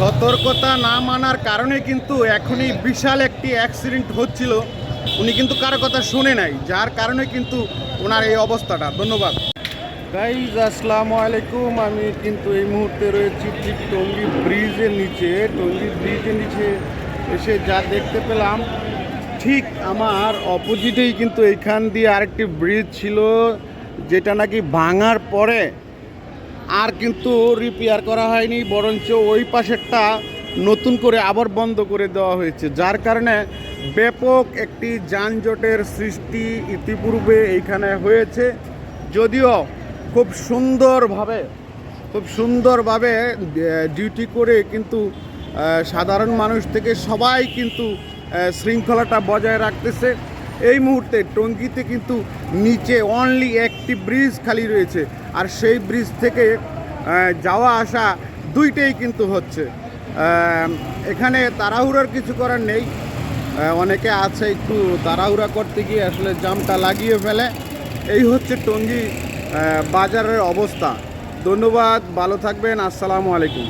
সতর্কতা না মানার কারণে কিন্তু এখনই বিশাল একটি অ্যাক্সিডেন্ট হচ্ছিল। উনি কিন্তু কারও কথা শুনে নাই, যার কারণে কিন্তু ওনার এই অবস্থাটা। ধন্যবাদ। গাইজ আসসালামু আলাইকুম। আমি কিন্তু এই মুহূর্তে রয়েছি ঠিক টঙ্গি ব্রিজের নিচে। টঙ্গী ব্রিজের নিচে এসে যা দেখতে পেলাম, ঠিক আমার অপোজিটেই কিন্তু এইখান দিয়ে আরেকটি ব্রিজ ছিল, যেটা নাকি ভাঙার পরে আর কিন্তু রিপেয়ার করা হয়নি, বরঞ্চ ওই পাশেরটা নতুন করে আবার বন্ধ করে দেওয়া হয়েছে। যার কারণে ব্যাপক একটি যানজটের সৃষ্টি ইতিপূর্বে এইখানে হয়েছে। যদিও খুব সুন্দরভাবে খুব সুন্দরভাবে ডিউটি করে কিন্তু সাধারণ মানুষ থেকে সবাই কিন্তু শৃঙ্খলাটা বজায় রাখতেছে। এই মুহূর্তে টঙ্গিতে কিন্তু নিচে অনলি একটি ব্রিজ খালি রয়েছে। আর সেই ব্রিজ থেকে যাওয়া আসা দুইটাই কিন্তু হচ্ছে। এখানে তাড়াহুড়ার কিছু করার নেই। অনেকে আছে একটু তাড়াহুড়া করতে গিয়ে আসলে জামটা লাগিয়ে ফেলে। এই হচ্ছে টঙ্গী বাজারের অবস্থা। ধন্যবাদ, ভালো থাকবেন, আসসালামু আলাইকুম।